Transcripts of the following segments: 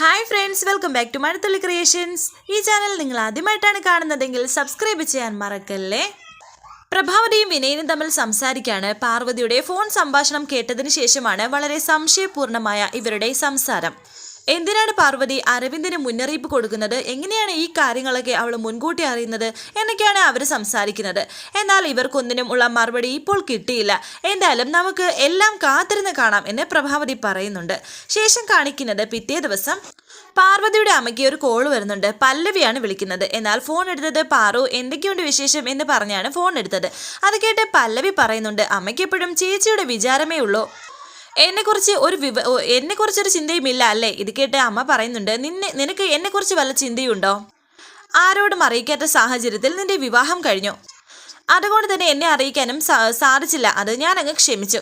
Hi friends welcome back to Mazhathulli creations ഈ channel നിങ്ങൾ ആദ്യമായിട്ടാണ് കാണുന്നതെങ്കിൽ സബ്സ്ക്രൈബ് ചെയ്യാൻ മറക്കല്ലേ? പ്രഭാവതിയും വിനയനും തമ്മിൽ സംസാരിക്കാണ്. പാർവതിയുടെ ഫോൺ സംഭാഷണം കേട്ടതിന് ശേഷമാണ് വളരെ സംശയപൂർണമായ ഇവരുടെ സംസാരം. എന്തിനാണ് പാർവതി അരവിന്ദിന് മുന്നറിയിപ്പ് കൊടുക്കുന്നത്? എങ്ങനെയാണ് ഈ കാര്യങ്ങളൊക്കെ അവൾ മുൻകൂട്ടി അറിയുന്നത്? എന്നൊക്കെയാണ് അവർ സംസാരിക്കുന്നത്. എന്നാൽ ഇവർക്കൊന്നിനും ഉള്ള മറുപടി ഇപ്പോൾ കിട്ടിയില്ല. എന്തായാലും നമുക്ക് എല്ലാം കാത്തിരുന്ന് കാണാം എന്ന് പ്രഭാവതി പറയുന്നുണ്ട്. ശേഷം കാണിക്കുന്നത് പിറ്റേ ദിവസം പാർവതിയുടെ അമ്മയ്ക്ക് ഒരു കോൾ വരുന്നുണ്ട്. പല്ലവിയാണ് വിളിക്കുന്നത്. എന്നാൽ ഫോൺ എടുത്തത് പാറു. എന്തൊക്കെയുണ്ട് വിശേഷം എന്ന് പറഞ്ഞാണ് ഫോൺ എടുത്തത്. അത് കേട്ട് പല്ലവി പറയുന്നുണ്ട് അമ്മയ്ക്ക് എപ്പോഴും ചേച്ചിയുടെ വിചാരമേ ഉള്ളൂ. എന്നെക്കുറിച്ച് ഒരു വിവ എന്നെക്കുറിച്ചൊരു ചിന്തയുമില്ല അല്ലേ? ഇത് കേട്ട് അമ്മ പറയുന്നുണ്ട് നിന്നെ നിനക്ക് എന്നെക്കുറിച്ച് വല്ല ചിന്തയുണ്ടോ? ആരോടും അറിയിക്കാത്ത സാഹചര്യത്തിൽ നിന്റെ വിവാഹം കഴിഞ്ഞു. അതുകൊണ്ട് തന്നെ എന്നെ അറിയിക്കാനും സാധിച്ചില്ല. അത് ഞാൻ അങ്ങ് ക്ഷമിച്ചു.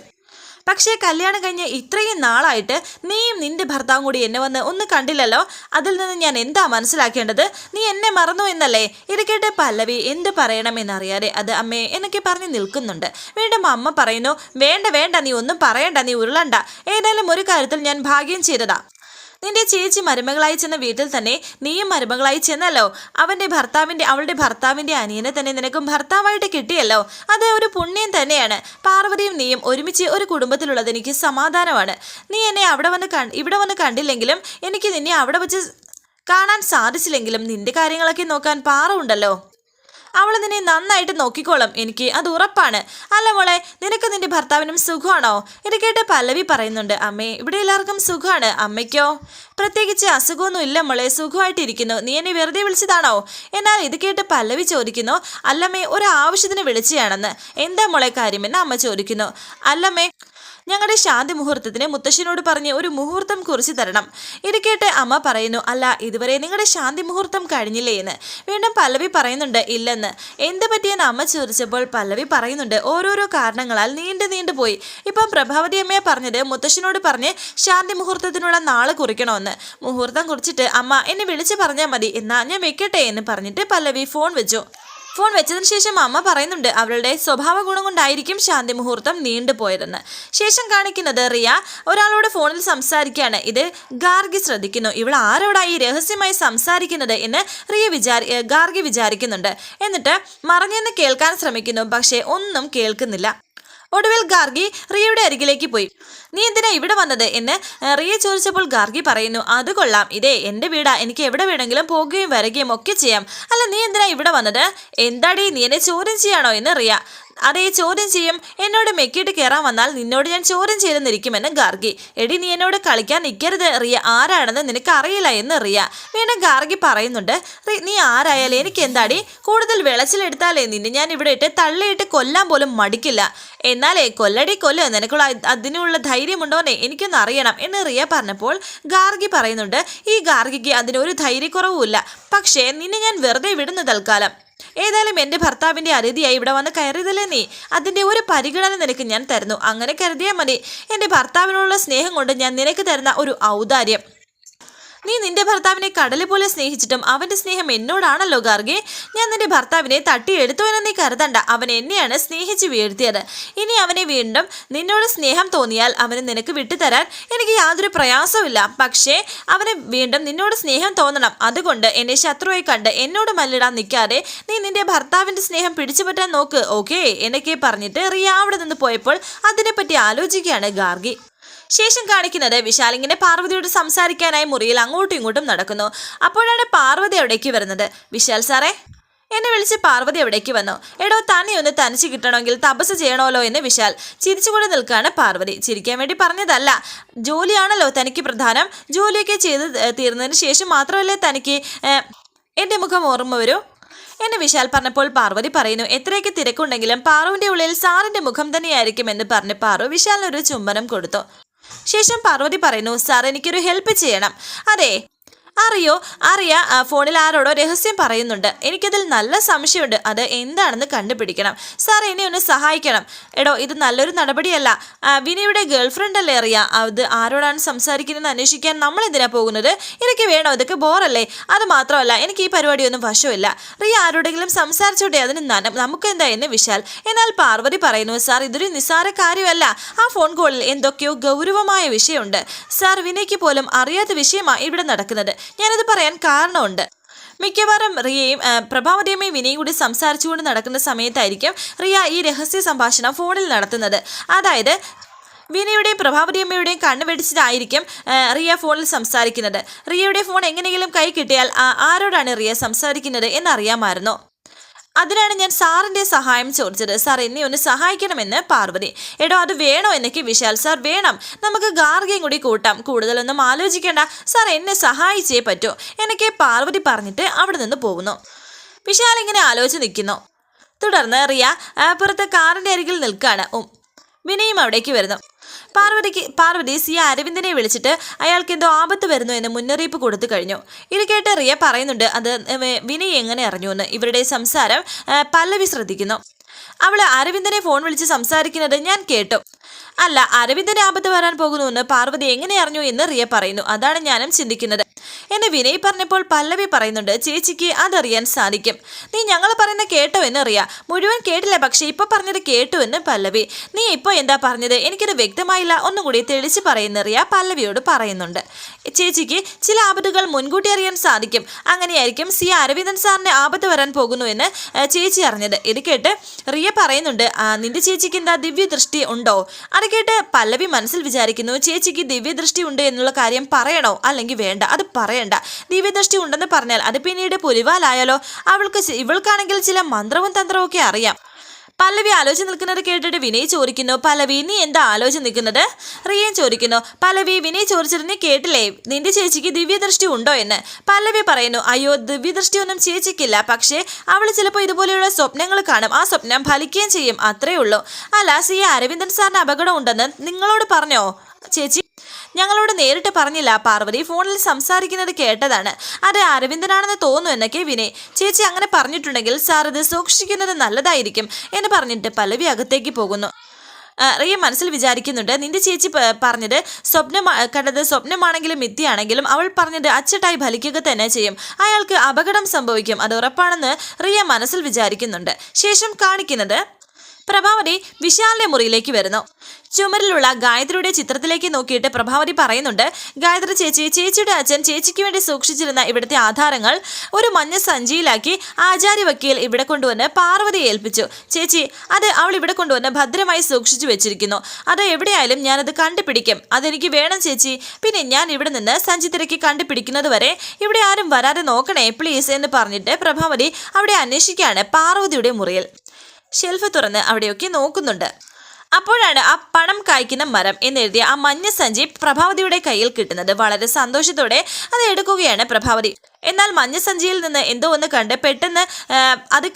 പക്ഷേ കല്യാണം കഴിഞ്ഞ് ഇത്രയും നാളായിട്ട് നീയും നിന്റെ ഭർത്താവും കൂടി എന്നെ വന്ന് ഒന്ന് കണ്ടില്ലല്ലോ? അതിൽ നിന്ന് ഞാൻ എന്താ മനസ്സിലാക്കേണ്ടത്? നീ എന്നെ മറന്നു എന്നല്ലേ? ഇത് കേട്ട് പല്ലവി എന്ത് പറയണമെന്നറിയാതെ അത് അമ്മേ എന്നൊക്കെ പറഞ്ഞ് നിൽക്കുന്നുണ്ട്. വീണ്ടും അമ്മ പറയുന്നു വേണ്ട വേണ്ട നീ ഒന്നും പറയണ്ട നീ ഉരുളണ്ട. ഏതായാലും ഒരു കാര്യത്തിൽ ഞാൻ ഭാഗ്യം ചെയ്തതാ. നിന്റെ ചേച്ചി മരുമകളായി ചെന്ന വീട്ടിൽ തന്നെ നീയും മരുമകളായി ചെന്നല്ലോ. അവന്റെ ഭർത്താവിന്റെ അവളുടെ ഭർത്താവിന്റെ അനിയനെ തന്നെ നിനക്കും ഭർത്താവായിട്ട് കിട്ടിയല്ലോ. അത് ഒരു പുണ്യം തന്നെയാണ്. പാർവതിയും നീയും ഒരുമിച്ച് ഒരു കുടുംബത്തിലുള്ളത് എനിക്ക് സമാധാനമാണ്. നീ എന്നെ അവിടെ വന്ന് ഇവിടെ വന്ന് കണ്ടില്ലെങ്കിലും എനിക്ക് നിന്നെ അവിടെ വെച്ച് കാണാൻ സാധിച്ചില്ലെങ്കിലും നിന്റെ കാര്യങ്ങളൊക്കെ നോക്കാൻ പാറ ഉണ്ടല്ലോ. അവൾ നിന്നെ നന്നായിട്ട് നോക്കിക്കോളും. എനിക്ക് അത് ഉറപ്പാണ്. അല്ല മോളെ നിനക്ക് നിന്റെ ഭർത്താവിനും സുഖമാണോ? ഇത് കേട്ട് പല്ലവി പറയുന്നുണ്ട്. അമ്മേ ഇവിടെ എല്ലാവർക്കും സുഖമാണ്. അമ്മയ്ക്കോ? പ്രത്യേകിച്ച് അസുഖമൊന്നും ഇല്ല മോളെ. സുഖമായിട്ടിരിക്കുന്നു. നീ എന്നെ വെറുതെ വിളിച്ചതാണോ? എന്നാൽ ഇത് കേട്ട് പല്ലവി ചോദിക്കുന്നു. അല്ലമ്മേ ഒരു ആവശ്യത്തിന് വിളിച്ചതാണെന്ന് എന്താ മോളെ കാര്യമെന്ന് അമ്മ ചോദിക്കുന്നു. അല്ലമ്മേ ഞങ്ങളുടെ ശാന്തി മുഹൂർത്തത്തിന് മുത്തശ്ശനോട് പറഞ്ഞ് ഒരു മുഹൂർത്തം കുറിച്ച് തരണം. ഇത് കേട്ട് അമ്മ പറയുന്നു അല്ല ഇതുവരെ നിങ്ങളുടെ ശാന്തി മുഹൂർത്തം കഴിഞ്ഞില്ലേ എന്ന്. വീണ്ടും പല്ലവി പറയുന്നുണ്ട് ഇല്ലെന്ന്. എന്ത് പറ്റിയെന്ന് അമ്മ ചോദിച്ചപ്പോൾ പല്ലവി പറയുന്നുണ്ട് ഓരോരോ കാരണങ്ങളാൽ നീണ്ടു നീണ്ടു പോയി. ഇപ്പം പ്രഭാവതി അമ്മയെ പറഞ്ഞത് മുത്തശ്ശനോട് പറഞ്ഞ് ശാന്തി മുഹൂർത്തത്തിനുള്ള നാൾ കുറിക്കണമെന്ന്. മുഹൂർത്തം കുറിച്ചിട്ട് അമ്മ എന്നെ വിളിച്ച് പറഞ്ഞാൽ മതി. എന്നാ ഞാൻ വെക്കട്ടെ എന്ന് പറഞ്ഞിട്ട് പല്ലവി ഫോൺ വെച്ചു. ഫോൺ വെച്ചതിന് ശേഷം അമ്മ പറയുന്നുണ്ട് അവളുടെ സ്വഭാവ ഗുണം കൊണ്ടായിരിക്കും ശാന്തി മുഹൂർത്തം നീണ്ടുപോയതെന്ന് ശേഷം കാണിക്കുന്നത് റിയ ഒരാളോട് ഫോണിൽ സംസാരിക്കുകയാണ് ഇത് ഗാർഗി ശ്രദ്ധിക്കുന്നു. ഇവൾ ആരോടായി രഹസ്യമായി സംസാരിക്കുന്നത് എന്ന് റിയ വിചാരി ഗാർഗി വിചാരിക്കുന്നുണ്ട്. എന്നിട്ട് മറഞ്ഞെന്ന് കേൾക്കാൻ ശ്രമിക്കുന്നു പക്ഷേ ഒന്നും കേൾക്കുന്നില്ല. ഒടുവിൽ ഗാർഗി റിയയുടെ അരികിലേക്ക് പോയി. നീ എന്തിനാ ഇവിടെ വന്നത്? എന്ന് റിയ ചോദിച്ചപ്പോൾ ഗാർഗി പറയുന്നു അത് കൊള്ളാം. ഇതേ എന്റെ വീടാ. എനിക്ക് എവിടെ വേണമെങ്കിലും പോകുകയും വരികയും ഒക്കെ ചെയ്യാം. അല്ല നീ എന്തിനാ ഇവിടെ വന്നത്? എന്താടി നീ എന്നെ ചോദ്യം ചെയ്യാണോ? എന്ന് റിയ അതേ ചോദ്യം ചെയ്യും എന്നോട് മെക്കിയിട്ട് കയറാൻ വന്നാൽ നിന്നോട് ഞാൻ ചോദ്യം ചെയ്തെന്നിരിക്കുമെന്ന് ഗാർഗി. എടി നീ എന്നോട് കളിക്കാൻ നിൽക്കരുത് റിയ. ആരാണെന്ന് നിനക്ക് അറിയില്ല എന്ന് റിയ. വീണ്ടും ഗാർഗി പറയുന്നുണ്ട് നീ ആരായാലും എനിക്ക് എന്താടി? കൂടുതൽ വിളച്ചിലെടുത്താലേ നിന്നെ ഞാൻ ഇവിടെ ഇട്ട് തള്ളിയിട്ട് കൊല്ലാൻ പോലും മടിക്കില്ല. എന്നാലേ കൊല്ലടി കൊല്ല്. നിനക്കുള്ള അതിനുള്ള ധൈര്യമുണ്ടോന്നെ എനിക്കൊന്ന് അറിയണം എന്ന് റിയ പറഞ്ഞപ്പോൾ ഗാർഗി പറയുന്നുണ്ട് ഈ ഗാർഗിക്ക് അതിനൊരു ധൈര്യക്കുറവുമില്ല. പക്ഷേ നിന്നെ ഞാൻ വെറുതെ വിടുന്നു തൽക്കാലം. ഏതായാലും എന്റെ ഭർത്താവിന്റെ അതിഥിയായി ഇവിടെ വന്ന് കയറിയതല്ലേ നീ? അതിന്റെ ഒരു പരിഗണന നിനക്ക് ഞാൻ തരുന്നു. അങ്ങനെ കരുതിയാൽ മതി. എന്റെ ഭർത്താവിനോടുള്ള സ്നേഹം കൊണ്ട് ഞാൻ നിനക്ക് തരുന്ന ഒരു ഔദാര്യം. നീ നിന്റെ ഭർത്താവിനെ കടൽ പോലെ സ്നേഹിച്ചിട്ടും അവന്റെ സ്നേഹം എന്നോടാണല്ലോ ഗാർഗെ. ഞാൻ നിന്റെ ഭർത്താവിനെ തട്ടിയെടുത്തു നീ കരുതണ്ട. അവൻ എന്നെയാണ് സ്നേഹിച്ച് വീഴ്ത്തിയത്. ഇനി അവനെ വീണ്ടും നിന്നോട് സ്നേഹം തോന്നിയാൽ അവന് നിനക്ക് വിട്ടുതരാൻ എനിക്ക് യാതൊരു പ്രയാസമില്ല പക്ഷേ അവന് വീണ്ടും നിന്നോട് സ്നേഹം തോന്നണം. അതുകൊണ്ട് എന്നെ ശത്രുവായി കണ്ട് എന്നോട് മല്ലിടാൻ നിൽക്കാതെ നീ നിന്റെ ഭർത്താവിന്റെ സ്നേഹം പിടിച്ചുപറ്റാൻ നോക്ക് ഓക്കേ? എന്നൊക്കെ പറഞ്ഞിട്ട് റിയ അവിടെ നിന്ന് പോയപ്പോൾ അതിനെപ്പറ്റി ആലോചിക്കുകയാണ് ഗാർഗി. ശേഷം കാണിക്കുന്നത് വിശാലിങ്ങനെ പാർവതിയോട് സംസാരിക്കാനായി മുറിയിൽ അങ്ങോട്ടും ഇങ്ങോട്ടും നടക്കുന്നു. അപ്പോഴാണ് പാർവതി അവിടേക്ക് വരുന്നത്. വിശാൽ സാറേ എന്നെ വിളിച്ച് പാർവതി എവിടേക്ക് വന്നു. എടോ തന്നെ ഒന്ന് തനിച്ച് കിട്ടണമെങ്കിൽ തപസ് ചെയ്യണമല്ലോ എന്ന് വിശാൽ ചിരിച്ചുകൊണ്ട് നിൽക്കുകയാണ് പാർവതി. ചിരിക്കാൻ വേണ്ടി പറഞ്ഞതല്ല. ജോലിയാണല്ലോ തനിക്ക് പ്രധാനം. ജോലിയൊക്കെ ചെയ്ത് തീർന്നതിന് ശേഷം മാത്രമല്ലേ തനിക്ക് എന്റെ മുഖം ഓർമ്മ വരൂ? എന്നെ വിശാൽ പറഞ്ഞപ്പോൾ പാർവതി പറയുന്നു എത്രയൊക്കെ തിരക്കുണ്ടെങ്കിലും പാറുവിന്റെ ഉള്ളിൽ സാറിന്റെ മുഖം തന്നെയായിരിക്കും എന്ന് പറഞ്ഞ് പാറു വിശാലിനൊരു ചുംബനം കൊടുത്തു. ശേഷം പാർവതി പറയുന്നു സാർ എനിക്കൊരു ഹെൽപ്പ് ചെയ്യണം. അതെ. അറിയോ? അറിയാ. ഫോണിൽ ആരോടോ രഹസ്യം പറയുന്നുണ്ട്. എനിക്കതിൽ നല്ല സംശയമുണ്ട്. അത് എന്താണെന്ന് കണ്ടുപിടിക്കണം. സാർ എന്നെ ഒന്ന് സഹായിക്കണം. എടോ ഇത് നല്ലൊരു നടപടിയല്ല. വിനയുടെ ഗേൾഫ്രണ്ട് അല്ലേ അറിയാ അത് ആരോടാണ് സംസാരിക്കുന്നതെന്ന് അന്വേഷിക്കാൻ നമ്മൾ എന്തിനാ പോകുന്നത്? എനിക്ക് വേണോ? ഇതൊക്കെ ബോറല്ലേ? അത് മാത്രമല്ല എനിക്ക് ഈ പരിപാടിയൊന്നും വശമില്ല. റിയ ആരോടെങ്കിലും സംസാരിച്ചോട്ടെ? അതിന് നമുക്ക് എന്താ എന്ന് വിശാൽ. എന്നാൽ പാർവതി പറയുന്നു സാർ ഇതൊരു നിസ്സാര കാര്യമല്ല. ആ ഫോൺ കോളിൽ എന്തൊക്കെയോ ഗൗരവമായ വിഷയമുണ്ട്. സാർ വിനയ്ക്ക് പോലും അറിയാത്ത വിഷയമാണ് ഇവിടെ നടക്കുന്നത്. ഞാനത് പറയാൻ കാരണമുണ്ട്. മിക്കവാറും റിയയും പ്രഭാവതിയമ്മയും വിനയും കൂടി സംസാരിച്ചുകൊണ്ട് നടക്കുന്ന സമയത്തായിരിക്കും റിയ ഈ രഹസ്യ സംഭാഷണം ഫോണിൽ നടത്തുന്നത്. അതായത് വിനയുടെയും പ്രഭാവതിയമ്മയുടെയും കണ്ണ് വെടിച്ചിട്ടായിരിക്കും റിയ ഫോണിൽ സംസാരിക്കുന്നത്. റിയയുടെ ഫോൺ എങ്ങനെയെങ്കിലും കൈ കിട്ടിയാൽ ആരോടാണ് റിയ സംസാരിക്കുന്നത് എന്നറിയാമായിരുന്നു. അതിനാണ് ഞാൻ സാറിന്റെ സഹായം ചോദിച്ചത്. സാർ എന്നെ ഒന്ന് സഹായിക്കണമെന്ന് പാർവതി. എടോ അത് വേണോ എന്നൊക്കെ വിശാൽ സാർ വേണം. നമുക്ക് ഗാർഗയും കൂടി കൂട്ടാം. കൂടുതലൊന്നും ആലോചിക്കേണ്ട. സാർ എന്നെ സഹായിച്ചേ പറ്റൂ എന്നൊക്കെ പാർവതി പറഞ്ഞിട്ട് അവിടെ നിന്ന് പോകുന്നു. വിശാൽ ഇങ്ങനെ ആലോചിച്ച് നിൽക്കുന്നു. തുടർന്ന് റിയ പുറത്ത് കാറിന്റെ അരികിൽ നിൽക്കുകയാണ് വിനയും അവിടേക്ക് വരുന്നു. പാർവതിക്ക് പാർവതി സി അരവിന്ദനെ വിളിച്ചിട്ട് അയാൾക്ക് എന്തോ ആപത്ത് വരുന്നു എന്ന് മുന്നറിയിപ്പ് കൊടുത്തു കഴിഞ്ഞു. ഇത് കേട്ട് റിയ പറയുന്നുണ്ട് അത് വിനയ് എങ്ങനെ അറിഞ്ഞു? എന്ന്. ഇവരുടെ സംസാരം പല്ലവി ശ്രദ്ധിക്കുന്നു. അവൾ അരവിന്ദനെ ഫോൺ വിളിച്ച് സംസാരിക്കുന്നത് ഞാൻ കേട്ടു. അല്ല അരവിന്ദന് ആപത്ത് വരാൻ പോകുന്നുവെന്ന് പാർവതി എങ്ങനെ അറിഞ്ഞു എന്ന് റിയ പറയുന്നു. അതാണ് ഞാനും ചിന്തിക്കുന്നത്. എന്ന് വിനയ് പറഞ്ഞപ്പോൾ പല്ലവി പറയുന്നുണ്ട് ചേച്ചിക്ക് അതറിയാൻ സാധിക്കും. നീ ഞങ്ങൾ പറയുന്ന കേട്ടോ എന്ന് റിയ. മുഴുവൻ കേട്ടില്ല പക്ഷേ ഇപ്പൊ പറഞ്ഞത് കേട്ടു എന്ന് പല്ലവി. നീ ഇപ്പോൾ എന്താ പറഞ്ഞത്? എനിക്കത് വ്യക്തമായില്ല. ഒന്നും കൂടി തെളിച്ച് പറയുന്ന റിയ പല്ലവിയോട് പറയുന്നുണ്ട്. ചേച്ചിക്ക് ചില ആപത്തുകൾ മുൻകൂട്ടി അറിയാൻ സാധിക്കും. അങ്ങനെയായിരിക്കും സി അരവിന്ദൻ സാറിന് ആപത്ത് വരാൻ പോകുന്നു എന്ന് ചേച്ചി അറിഞ്ഞത്. ഇത് കേട്ട് റിയ പറയുന്നുണ്ട് നിന്റെ ചേച്ചിക്ക് എന്താ ദിവ്യദൃഷ്ടി ഉണ്ടോ? അത് പല്ലവി മനസ്സിൽ വിചാരിക്കുന്നു ചേച്ചിക്ക് ദിവ്യദൃഷ്ടി ഉണ്ട് എന്നുള്ള കാര്യം പറയണോ? അല്ലെങ്കിൽ വേണ്ട അത് പറയണ്ട. ദിവ്യദൃഷ്ടി ഉണ്ടെന്ന് പറഞ്ഞാൽ അത് പിന്നീട് പുലിവാലായാലോ? അവൾക്ക് ഇവൾക്കാണെങ്കിൽ ചില മന്ത്രവും തന്ത്രവും ഒക്കെ അറിയാം. പല്ലവി ആലോചിച്ച് നിൽക്കുന്നത് കേട്ടിട്ട് വിനയ് ചോദിക്കുന്നു പല്ലവി നീ എന്താ ആലോചിച്ച് നിൽക്കുന്നത്? റിയൻ ചോദിക്കുന്നു പല്ലവി വിനയ് ചോദിച്ചിട്ട് നീ കേട്ടില്ലേ? നിന്റെ ചേച്ചിക്ക് ദിവ്യദൃഷ്ടി ഉണ്ടോ എന്ന്? പല്ലവി പറയുന്നു അയ്യോ ദിവ്യദൃഷ്ടി ഒന്നും ചേച്ചിക്കില്ല. പക്ഷേ അവൾ ചിലപ്പോൾ ഇതുപോലെയുള്ള സ്വപ്നങ്ങൾ കാണും. ആ സ്വപ്നം ഫലിക്കുകയും ചെയ്യും. അത്രേ ഉള്ളൂ. അല്ല സി അരവിന്ദൻ സാറിന് അപകടം ഉണ്ടെന്ന് നിങ്ങളോട് പറഞ്ഞോ? ചേച്ചി ഞങ്ങളോട് നേരിട്ട് പറഞ്ഞില്ല. പാർവതി ഫോണിൽ സംസാരിക്കുന്നത് കേട്ടതാണ്. അത് അരവിന്ദനാണെന്ന് തോന്നുന്നു എന്നൊക്കെ വിനയ്. ചേച്ചി അങ്ങനെ പറഞ്ഞിട്ടുണ്ടെങ്കിൽ സാർ ഇത് സൂക്ഷിക്കുന്നത് നല്ലതായിരിക്കും എന്ന് പറഞ്ഞിട്ട് പല്ലവി അകത്തേക്ക് പോകുന്നു. റിയ മനസ്സിൽ വിചാരിക്കുന്നുണ്ട്. നിന്റെ ചേച്ചി പറഞ്ഞത് സ്വപ്നം കണ്ടത് സ്വപ്നമാണെങ്കിലും മിഥ്യയാണെങ്കിലും അവൾ പറഞ്ഞത് അച്ചട്ടായി ഫലിക്കുക തന്നെ ചെയ്യും. അയാൾക്ക് അപകടം സംഭവിക്കും. അത് ഉറപ്പാണെന്ന് റിയ മനസ്സിൽ വിചാരിക്കുന്നുണ്ട്. ശേഷം കാണിക്കുന്നത് പ്രഭാവതി വിശാലിന്റെ മുറിയിലേക്ക് വരുന്നു. ചുമരിലുള്ള ഗായത്രിയുടെ ചിത്രത്തിലേക്ക് നോക്കിയിട്ട് പ്രഭാവതി പറയുന്നുണ്ട് ഗായത്രി ചേച്ചി ചേച്ചിയുടെ അച്ഛൻ ചേച്ചിക്ക് വേണ്ടി സൂക്ഷിച്ചിരുന്ന ഇവിടുത്തെ ആധാരങ്ങൾ ഒരു മഞ്ഞ സഞ്ചിയിലാക്കി ആചാര്യ വക്കീൽ ഇവിടെ കൊണ്ടുവന്ന് പാർവതിയെ ഏൽപ്പിച്ചു. ചേച്ചി അത് അവൾ ഇവിടെ കൊണ്ടുവന്ന് ഭദ്രമായി സൂക്ഷിച്ചു വെച്ചിരിക്കുന്നു. അത് എവിടെയായാലും ഞാനത് കണ്ടുപിടിക്കും. അതെനിക്ക് വേണം ചേച്ചി. പിന്നെ ഞാൻ ഇവിടെ നിന്ന് സഞ്ചി തിരക്കി കണ്ടുപിടിക്കുന്നത് വരെ ഇവിടെ ആരും വരാതെ നോക്കണേ പ്ലീസ് എന്ന് പറഞ്ഞിട്ട് പ്രഭാവതി അവിടെ അന്വേഷിക്കുകയാണ് പാർവതിയുടെ മുറിയിൽ. ഷെൽഫ് തുറന്ന് അവിടെയൊക്കെ നോക്കുന്നുണ്ട്. അപ്പോഴാണ് ആ പണം കായ്ക്കുന്ന മരം എന്നെഴുതിയ ആ മഞ്ഞ സഞ്ചി പ്രഭാവതിയുടെ കയ്യിൽ കിട്ടുന്നത്. വളരെ സന്തോഷത്തോടെ അത് എടുക്കുകയാണ് പ്രഭാവതി. എന്നാൽ മഞ്ഞ സഞ്ചിയിൽ നിന്ന് എന്തോ ഒന്ന് കണ്ട് പെട്ടെന്ന് അത്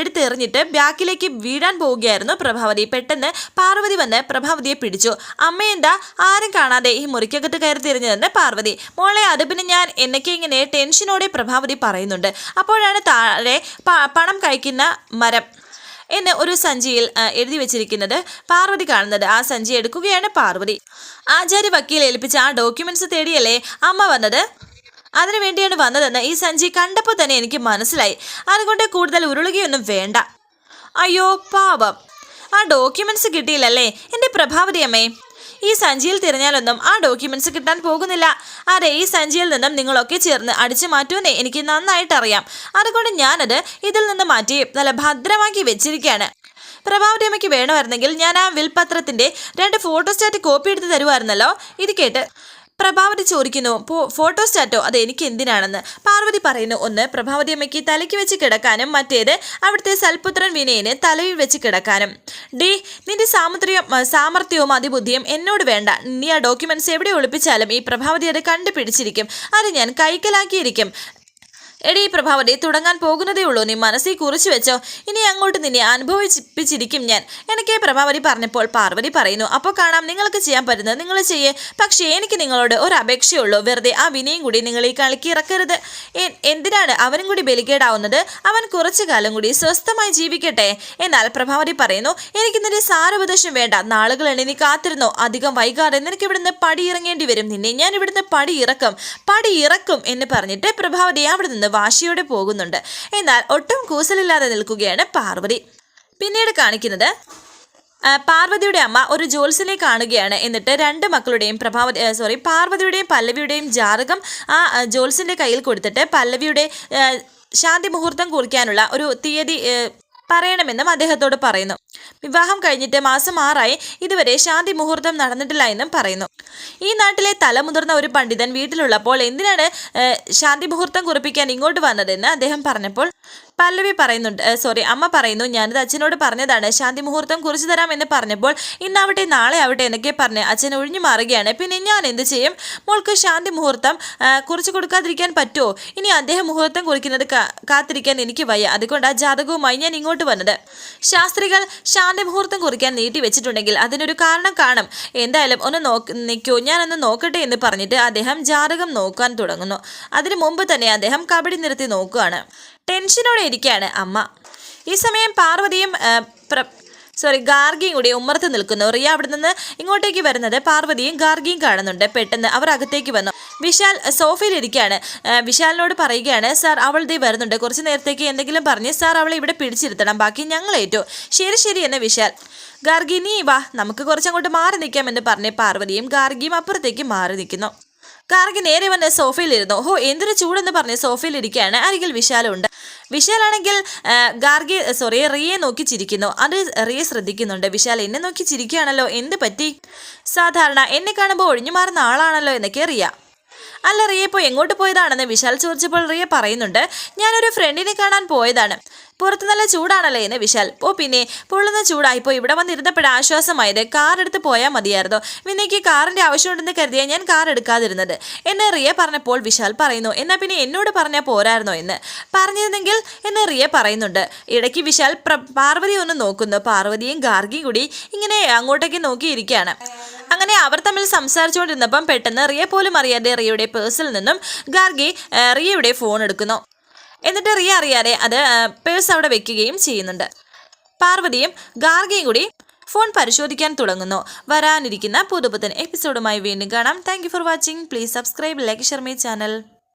എടുത്തെറിഞ്ഞിട്ട് ബാക്കിലേക്ക് വീഴാൻ പോവുകയായിരുന്നു പ്രഭാവതി. പെട്ടെന്ന് പാർവതി വന്ന് പ്രഭാവതിയെ പിടിച്ചു. അമ്മയെന്താ ആരും കാണാതെ ഈ മുറിക്കകത്ത് കയറി തിരിഞ്ഞതെന്ന് പാർവതി. മോളെ അത് ഞാൻ എന്നൊക്കെ ഇങ്ങനെ ടെൻഷനോടെ പ്രഭാവതി പറയുന്നുണ്ട്. അപ്പോഴാണ് താഴെ പണം കഴിക്കുന്ന മരം എന്ന് ഒരു സഞ്ചിയിൽ എഴുതി വെച്ചിരിക്കുന്നത് പാർവതി കാണുന്നത്. ആ സഞ്ചി എടുക്കുകയാണ് പാർവതി. ആചാര്യ വക്കീൽ ഏൽപ്പിച്ച ആ ഡോക്യുമെന്റ്സ് തേടിയല്ലേ അമ്മ വന്നത്? അതിനു വേണ്ടിയാണ് വന്നതെന്ന് ഈ സഞ്ചി കണ്ടപ്പോൾ തന്നെ എനിക്ക് മനസ്സിലായി. അതുകൊണ്ട് കൂടുതൽ ഉരുളുകയൊന്നും വേണ്ട. അയ്യോ പാവം. ആ ഡോക്യുമെന്റ്സ് കിട്ടിയില്ലല്ലേ? എന്റെ പ്രഭാവതി അമ്മേ. ഈ സഞ്ചിയിൽ തിരഞ്ഞാലൊന്നും ആ ഡോക്യുമെന്റ്സ് കിട്ടാൻ പോകുന്നില്ല. അതെ ഈ സഞ്ചിയിൽ നിന്നും നിങ്ങളൊക്കെ ചേർന്ന് അടിച്ചു മാറ്റുമെന്ന് എനിക്ക് നന്നായിട്ട് അറിയാം അതുകൊണ്ട് ഞാനത് ഇതിൽ നിന്ന് മാറ്റി നല്ല ഭദ്രമാക്കി വെച്ചിരിക്കുകയാണ്. പ്രഭാവരമയ്ക്ക് വേണമായിരുന്നെങ്കിൽ ഞാൻ ആ വിൽപത്രത്തിന്റെ രണ്ട് ഫോട്ടോസ്റ്റാറ്റ് കോപ്പി എടുത്ത് തരുമായിരുന്നല്ലോ. ഇത് കേട്ട് പ്രഭാവതി ചോദിക്കുന്നു "പോ- ഫോട്ടോസ്റ്റാറ്റോ? അത് എനിക്ക് എന്തിനാണെന്ന് പാർവതി പറയുന്നു ഒന്ന് പ്രഭാവതി അമ്മയ്ക്ക് തലയ്ക്ക് വെച്ച് കിടക്കാനും മറ്റേത് അവിടുത്തെ സൽപുത്രൻ വിനയന് തലയിൽ വെച്ച് കിടക്കാനും. ഡി നിന്റെ സാമർത്ഥ്യവും അതിബുദ്ധിയും എന്നോട് വേണ്ട. നീ ആ ഡോക്യുമെന്റ്സ് എവിടെ ഒളിപ്പിച്ചാലും ഈ പ്രഭാവതി അത് കണ്ടുപിടിച്ചിരിക്കും. അത് ഞാൻ കൈക്കലാക്കിയിരിക്കും. എടീ പ്രഭാവതി തുടങ്ങാൻ പോകുന്നതേ ഉള്ളൂ. നീ മനസ്സിൽ കുറിച്ചു വെച്ചോ. ഇനി അങ്ങോട്ട് നിന്നെ അനുഭവിപ്പിച്ചിരിക്കും ഞാൻ. എനിക്ക് പ്രഭാവതി പറഞ്ഞപ്പോൾ പാർവതി പറയുന്നു അപ്പോൾ കാണാം നിങ്ങൾക്ക് ചെയ്യാൻ പറ്റുന്നത് നിങ്ങൾ ചെയ്യേ. പക്ഷേ എനിക്ക് നിങ്ങളോട് ഒരു അപേക്ഷയുള്ളൂ വെറുതെ ആ വിനയും കൂടി നിങ്ങൾ ഈ കളിക്ക് ഇറക്കരുത്. എന്തിനാണ് അവനും കൂടി ബലികേടാവുന്നത്? അവൻ കുറച്ചു കാലം കൂടി സ്വസ്ഥമായി ജീവിക്കട്ടെ? എന്നാൽ പ്രഭാവതി പറയുന്നു എനിക്ക് നിന്റെ സാരോപദേശം വേണ്ട. നാളുകൾ എണ്ണി നീ കാത്തിരുന്നോ? അധികം വൈകാതെ നിനക്ക് ഇവിടുന്ന് പടി ഇറങ്ങേണ്ടി വരും. നിന്നെ ഞാൻ ഇവിടുന്ന് പടി ഇറക്കും പടി ഇറക്കും എന്ന് പറഞ്ഞിട്ട് പ്രഭാവതി അവിടെ നിന്ന് വാശിയോടെ പോകുന്നുണ്ട്. എന്നാൽ ഒട്ടും കൂസലില്ലാതെ നിൽക്കുകയാണ് പാർവതി. പിന്നീട് കാണിക്കുന്നത് പാർവതിയുടെ അമ്മ ഒരു ജോത്സ്യനെ കാണുകയാണ്. എന്നിട്ട് രണ്ട് മക്കളുടെയും പ്രഭാവതി സോറി പാർവതിയുടെയും പല്ലവിയുടെയും ജാതകം ആ ജോൽസിന്റെ കയ്യിൽ കൊടുത്തിട്ട് പല്ലവിയുടെ ശാന്തി മുഹൂർത്തം കുറിക്കാനുള്ള ഒരു തീയതി പറയണമെന്നും അദ്ദേഹത്തോട് പറയുന്നു. വിവാഹം കഴിഞ്ഞിട്ട് മാസം ആറായി ഇതുവരെ ശാന്തി മുഹൂർത്തം നടന്നിട്ടില്ല എന്നും പറയുന്നു. ഈ നാട്ടിലെ തലമുതിർന്ന ഒരു പണ്ഡിതൻ വീട്ടിലുള്ളപ്പോൾ എന്തിനാണ് ശാന്തി മുഹൂർത്തം കുറിപ്പിക്കാൻ ഇങ്ങോട്ട് വന്നതെന്ന് അദ്ദേഹം പറഞ്ഞപ്പോൾ പല്ലവി പറയുന്നുണ്ട് സോറി അമ്മ പറയുന്നു ഞാനിത് അച്ഛനോട് പറഞ്ഞതാണ് ശാന്തി മുഹൂർത്തം കുറിച്ചു തരാം എന്ന് പറഞ്ഞപ്പോൾ ഇന്നാവട്ടെ നാളെ ആവട്ടെ എന്നൊക്കെ പറഞ്ഞ് അച്ഛൻ ഒഴിഞ്ഞു മാറുകയാണ്. പിന്നെ ഞാൻ എന്ത് ചെയ്യും? മോൾക്ക് ശാന്തി മുഹൂർത്തം കുറിച്ച് കൊടുക്കാതിരിക്കാൻ പറ്റുമോ? ഇനി അദ്ദേഹം മുഹൂർത്തം കുറിക്കുന്നത് കാത്തിരിക്കാൻ എനിക്ക് വയ്യ. അതുകൊണ്ട് ആ ജാതകവുമായി ഞാൻ ഇങ്ങോട്ട് വന്നത്. ശാസ്ത്രികൾ ശാന്തി മുഹൂർത്തം കുറിക്കാൻ നീട്ടി വെച്ചിട്ടുണ്ടെങ്കിൽ അതിനൊരു കാരണം കാണും. എന്തായാലും ഒന്ന് നോക്ക് നിൽക്കൂ ഞാനൊന്ന് നോക്കട്ടെ എന്ന് പറഞ്ഞിട്ട് അദ്ദേഹം ജാതകം നോക്കാൻ തുടങ്ങുന്നു. അതിനു മുമ്പ് തന്നെ അദ്ദേഹം കബഡി നിർത്തി നോക്കുകയാണ്. ടെൻഷനോടെ ഇരിക്കുകയാണ് അമ്മ. ഈ സമയം പാർവതിയും സോറി ഗാർഗിയും കൂടി ഉമ്മർത്ത് നിൽക്കുന്നു. റിയ അവിടെ നിന്ന് ഇങ്ങോട്ടേക്ക് വരുന്നത് പാർവതിയും ഗാർഗിയും കാണുന്നുണ്ട്. പെട്ടെന്ന് അവർ അകത്തേക്ക് വന്നു. വിശാൽ സോഫയിൽ ഇരിക്കുകയാണ്. വിശാലിനോട് പറയുകയാണ് സാർ അവൾ ദേ വരുന്നുണ്ട്. കുറച്ച് നേരത്തേക്ക് എന്തെങ്കിലും പറഞ്ഞ് സാർ അവളെ ഇവിടെ പിടിച്ചിരുത്തണം. ബാക്കി ഞങ്ങൾ ഏറ്റു. ശരി ശരി എന്ന് വിശാൽ. ഗാർഗി നീ വാ. നമുക്ക് കുറച്ചങ്ങോട്ട് മാറി നിൽക്കാമെന്ന് പറഞ്ഞ് പാർവതിയും ഗാർഗിയും അപ്പുറത്തേക്ക് മാറി നിൽക്കുന്നു. ഗാർഗി നേരെ വന്ന് സോഫയിലിരുന്നു. ഹോ എന്തൊരു ചൂടെന്ന് പറഞ്ഞ് സോഫയിലിരിക്കുകയാണ്. അരികിൽ വിശാലുണ്ട്. വിശാലാണെങ്കിൽ ഗാർഗി സോറി റിയെ നോക്കി ചിരിക്കുന്നു. അത് റിയെ ശ്രദ്ധിക്കുന്നുണ്ട്. വിശാൽ എന്നെ നോക്കി ചിരിക്കുകയാണല്ലോ. എന്ത് പറ്റി? സാധാരണ എന്നെ കാണുമ്പോൾ ഒഴിഞ്ഞു മാറുന്ന ആളാണല്ലോ എന്നൊക്കെ റിയ. അല്ല റിയ ഇപ്പോൾ എങ്ങോട്ട് പോയതാണെന്ന് വിശാൽ ചോദിച്ചപ്പോൾ റിയ പറയുന്നുണ്ട്. ഞാനൊരു ഫ്രണ്ടിനെ കാണാൻ പോയതാണ്. പുറത്ത് നല്ല ചൂടാണല്ലേ എന്ന് വിശാൽ. ഓ പിന്നെ പൊള്ളുന്ന ചൂടായിപ്പോൾ ഇവിടെ വന്നിരുന്നപ്പോഴാണ് ആശ്വാസമായത്. കാർ എടുത്ത് പോയാൽ മതിയായിരുന്നു. വിനയ്ക്ക് കാറിന്റെ ആവശ്യമുണ്ടെന്ന് കരുതിയാൽ ഞാൻ കാർ എടുക്കാതിരുന്നത്. എന്ന് റിയ പറഞ്ഞപ്പോൾ വിശാൽ പറയുന്നു എന്നാൽ പിന്നെ എന്നോട് പറഞ്ഞാൽ പോരായിരുന്നോ എന്ന്? പറഞ്ഞിരുന്നെങ്കിൽ എന്ന് റിയ പറയുന്നുണ്ട്. ഇടയ്ക്ക് വിശാൽ പാർവതി ഒന്ന് നോക്കുന്നു. പാർവതിയും ഗാർഗിയും കൂടി ഇങ്ങനെ അങ്ങോട്ടേക്ക് നോക്കിയിരിക്കുകയാണ്. അങ്ങനെ അവർ തമ്മിൽ സംസാരിച്ചുകൊണ്ടിരുന്നപ്പം പെട്ടെന്ന് റിയ പോലും അറിയാതെ റിയയുടെ പേഴ്സിൽ നിന്നും ഗാർഗി റിയയുടെ ഫോൺ എടുക്കുന്നു. എന്നിട്ട് റിയ അറിയാതെ അത് പേഴ്സ് അവിടെ വെക്കുകയും ചെയ്യുന്നുണ്ട്. പാർവതിയും ഗാർഗിയും കൂടി ഫോൺ പരിശോധിക്കാൻ തുടങ്ങുന്നു. വരാനിരിക്കുന്ന പുതുപുത്തൻ എപ്പിസോഡുമായി വീണ്ടും കാണാം. Thank for watching please subscribe like Sharmi channel